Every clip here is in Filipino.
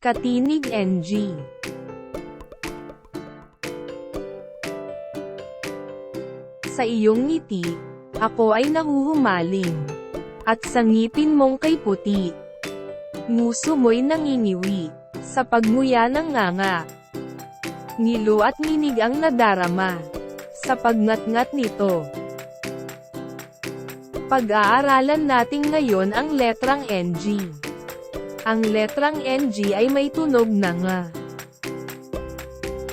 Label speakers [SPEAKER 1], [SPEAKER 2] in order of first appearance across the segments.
[SPEAKER 1] Katinig NG Sa iyong ngiti, ako ay nahuhumaling. At sa ngipin mong kay puti, nguso mo'y nangingiwi, sa pagmuya ng nganga. Ngilo at nginig ang nadarama, sa pagngat-ngat nito. Pag-aaralan natin ngayon ang letrang NG. Ang letrang NG ay may tunog na nga.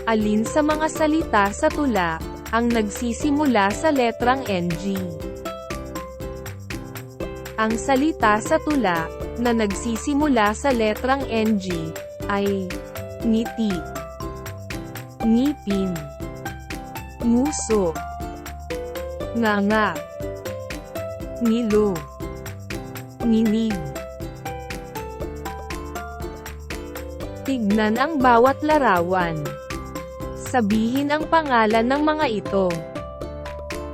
[SPEAKER 1] Alin sa mga salita sa tula, ang nagsisimula sa letrang NG? Ang salita sa tula, na nagsisimula sa letrang NG, ay ngiti, ngipin, nguso, nganga, ngilo, nginig. Tignan ang bawat larawan. Sabihin ang pangalan ng mga ito.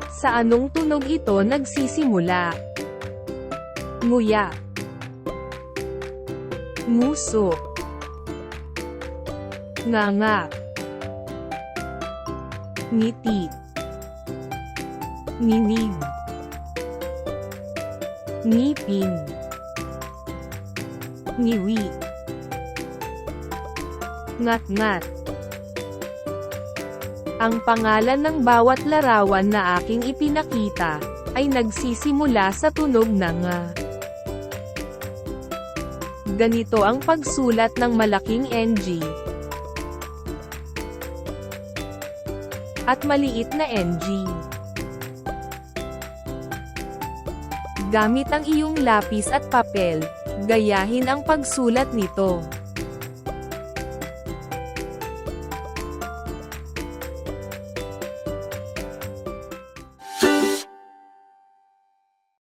[SPEAKER 1] Sa anong tunog ito nagsisimula? Nguya. Nguso. Nganga. Ngiti. Nginig. Ngipin. Ngiwi. Ngat-ngat. Ang pangalan ng bawat larawan na aking ipinakita, ay nagsisimula sa tunog na nga. Ganito ang pagsulat ng malaking NG. At maliit na NG. Gamit ang iyong lapis at papel, gayahin ang pagsulat nito.